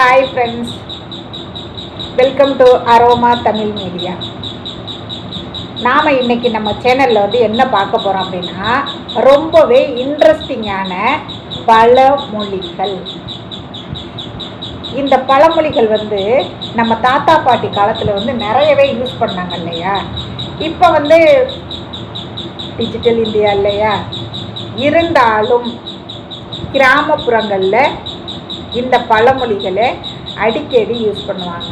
Hi friends welcome to aroma Tamil media நாம் இன்னைக்கு நம்ம சேனலில் வந்து என்ன பார்க்க போகிறோம் அப்படின்னா ரொம்பவே இன்ட்ரெஸ்டிங்கான பழமொழிகள். இந்த பழமொழிகள் வந்து நம்ம தாத்தா பாட்டி காலத்தில் வந்து நிறையவே யூஸ் பண்ணாங்க இல்லையா? இப்போ வந்து டிஜிட்டல் இந்தியா இல்லையா? இருந்தாலும் கிராமப்புறங்களில் இந்த பழமொழிகளை அடிக்கடி யூஸ் பண்ணுவாங்க.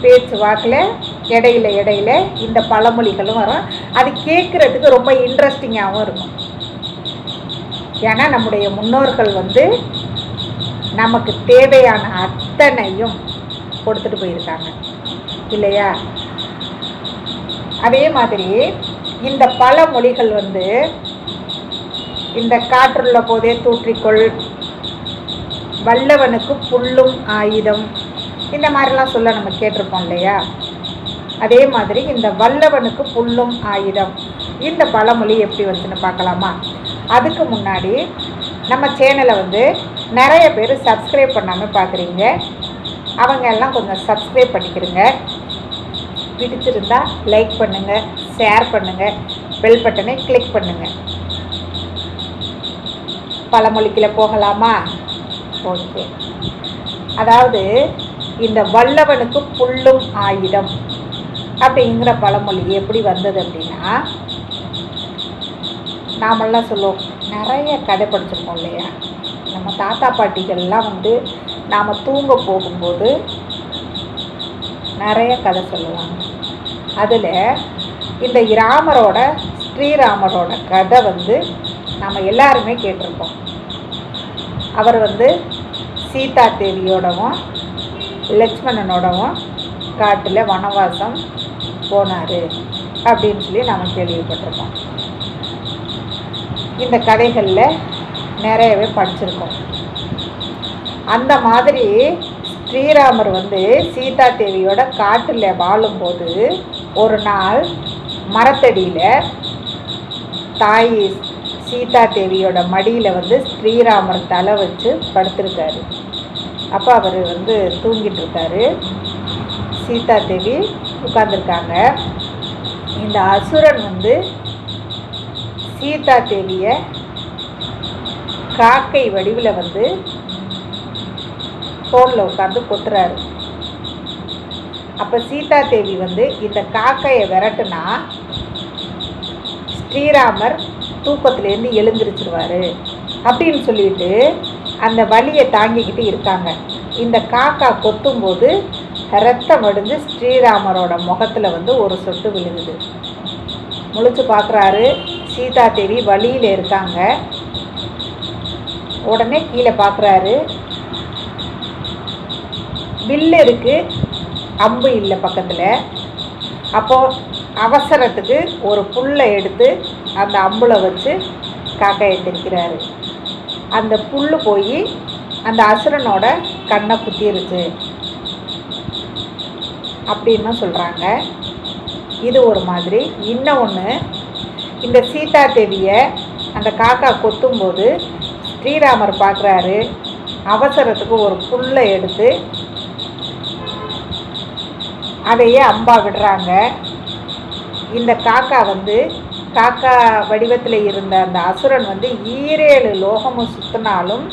பேச்சு வாக்கில் இடையில இடையில இந்த பழமொழிகளும் வரும். அது கேட்குறதுக்கு ரொம்ப இன்ட்ரெஸ்டிங்காகவும் இருக்கும். ஏன்னா நம்முடைய முன்னோர்கள் வந்து நமக்கு தேவையான அத்தனையும் கொடுத்துட்டு போயிருக்காங்க. இல்லையா? அதே மாதிரி இந்த பழமொழிகள் வந்து இந்த காற்றுள்ள போதே தூற்றிக்கொள் வல்லவனுக்கு புல்லும் ஆயுதம். இந்த மாதிரிலாம் சொல்ல நம்ம கேட்டிருப்போம் இல்லையா? அதே மாதிரி இந்த வல்லவனுக்கு புல்லும் ஆயுதம். இந்த பழமொழி எப்படி வந்துன்னு பார்க்கலாமா? அதுக்கு முன்னாடி நம்ம சேனலை வந்து நிறைய பேர் சப்ஸ்கிரைப் பண்ணாமல் பார்க்குறீங்க. அவங்க எல்லாம் கொஞ்சம் சப்ஸ்கிரைப் பண்ணிக்கிறங்க பிடிச்சிருந்தா லைக் பண்ணுங்கள் ஷேர் பண்ணுங்கள் பெல் பட்டனை கிளிக் பண்ணுங்கள் பழமொழிக்கில் போகலாமா? ஓகே அதாவது இந்த வல்லவனுக்கு புல்லும் ஆயுதம் அப்படிங்கிற பழமொழி எப்படி வந்தது அப்படின்னா நாமெல்லாம் சொல்லுவோம் நிறைய கதை படிச்சிருக்கோம் இல்லையா? நம்ம தாத்தா பாட்டிகள்லாம் வந்து நாம் தூங்க போகும்போது நிறைய கதை சொல்லுவாங்க. அதில் இந்த ராமரோட ஸ்ரீராமரோட கதை வந்து நம்ம எல்லாருமே கேட்டிருப்போம். அவர் வந்து சீதா தேவியோடவும் லக்ஷ்மணனோடவும் காட்டில் வனவாசம் போனார் அப்படின்னு சொல்லி நாம் கேள்விப்பட்டிருக்கோம். இந்த கதைகளில் நிறையவே படிச்சிருக்கோம். அந்த மாதிரி ஸ்ரீராமர் வந்து சீதா தேவியோட காட்டில் வாழும்போது ஒரு நாள் மரத்தடியில் தாய் சீதா தேவியோட மடியில் வந்து ஸ்ரீராமர் தலை வச்சு படுத்திருக்காரு. அப்போ அவர் வந்து தூங்கிட்டு இருக்காரு சீதா தேவி உட்கார்ந்துருக்காங்க. இந்த அசுரன் வந்து சீதா தேவியை காக்கை வடிவில் வந்து தோளில் உட்காந்து கொத்துறாரு அப்போ சீதா தேவி வந்து இந்த காக்கையை விரட்டுனா ஸ்ரீராமர் தூக்கத்துலேருந்து எழுந்திரிச்சிருவார். அப்படின்னு சொல்லிட்டு அந்த வலியை தாங்கிக்கிட்டு இருக்காங்க. இந்த காக்கா கொத்தும்போது ரத்தம் வடிஞ்சு ஸ்ரீராமரோட முகத்தில் வந்து ஒரு சொட்டு விழுகுது. முழிச்சு பார்க்குறாரு சீதா தேவி வழியில் இருக்காங்க. உடனே கீழே பார்க்குறாரு வில்லு இருக்குது அம்பு இல்லை பக்கத்தில். அப்போது அவசரத்துக்கு ஒரு புல்லை எடுத்து அந்த அம்பில் வச்சு காக்காயை தெரிக்கிறாரு அந்த புல் போய் அந்த அசுரனோட கண்ணை குத்திருச்சு. அப்படின்னு சொல்கிறாங்க இது ஒரு மாதிரி. இன்னொன்று இந்த சீதா தேவியை அந்த காக்கா கொத்தும்போது ஸ்ரீராமர் பார்க்குறாரு அவசரத்துக்கு ஒரு புல்லை எடுத்து அதையே அம்பா விடுறாங்க. இந்த காக்கா வந்து காக்கா வடிவத்தில் இருந்த அந்த அசுரன் வந்து ஈரேழு லோகமும் சுற்றினாலும்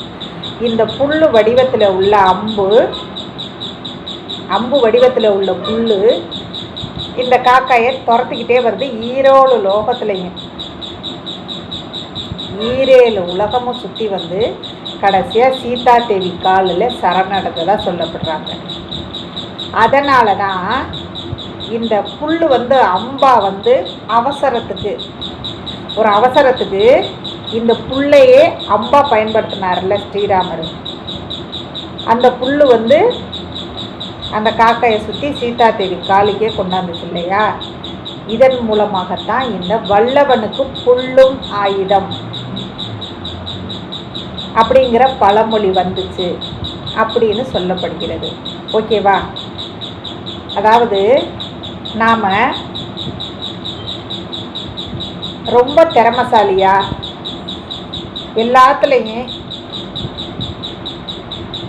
இந்த புல் வடிவத்தில் உள்ள அம்பு அம்பு வடிவத்தில் உள்ள புல் இந்த காக்காயை துரத்துக்கிட்டே வருது. ஈரோடு லோகத்துலையும். ஈரேழு உலகமும் சுற்றி வந்து கடைசியாக சீதா தேவி காலில் சரணடைந்ததாக சொல்லப்படுறாங்க. அதனால தான் இந்த புல் வந்து அம்பா வந்து அவசரத்துக்கு. ஒரு அவசரத்துக்கு இந்த புல்லையே அம்பா பயன்படுத்தினார்ல ஸ்ரீராமர். அந்த புல் வந்து அந்த காக்கையை சுற்றி சீதா தேவி காலிக்கே கொண்டாந்துச்சு இல்லையா? இதன் மூலமாகத்தான் இந்த வல்லவனுக்கு புல்லும் ஆயுதம். அப்படிங்கிற பழமொழி வந்துச்சு அப்படின்னு சொல்லப்படுகிறது. ஓகேவா? அதாவது நாம் ரொம்ப திறமசாலியாக எல்லாத்துலேயும்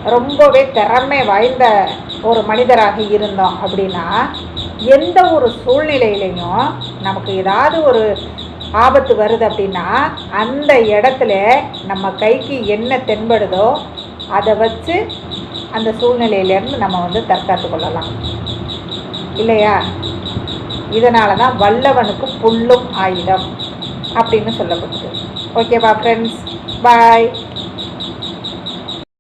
ரொம்பவே திறமை வாய்ந்த ஒரு மனிதராக இருந்தோம் அப்படின்னா எந்த ஒரு சூழ்நிலையிலையும் நமக்கு ஏதாவது ஒரு ஆபத்து வருது அப்படின்னா அந்த இடத்துல நம்ம கைக்கு என்ன தென்படுதோ அதை வச்சு அந்த சூழ்நிலையிலேருந்து நம்ம வந்து தற்காத்து கொள்ளலாம். இல்லையா? இதனால தான் வல்லவனுக்கு புல்லும் ஆயுதம் அப்படின்னு சொல்லப்படுது. ஓகேவா ஃப்ரெண்ட்ஸ் பாய்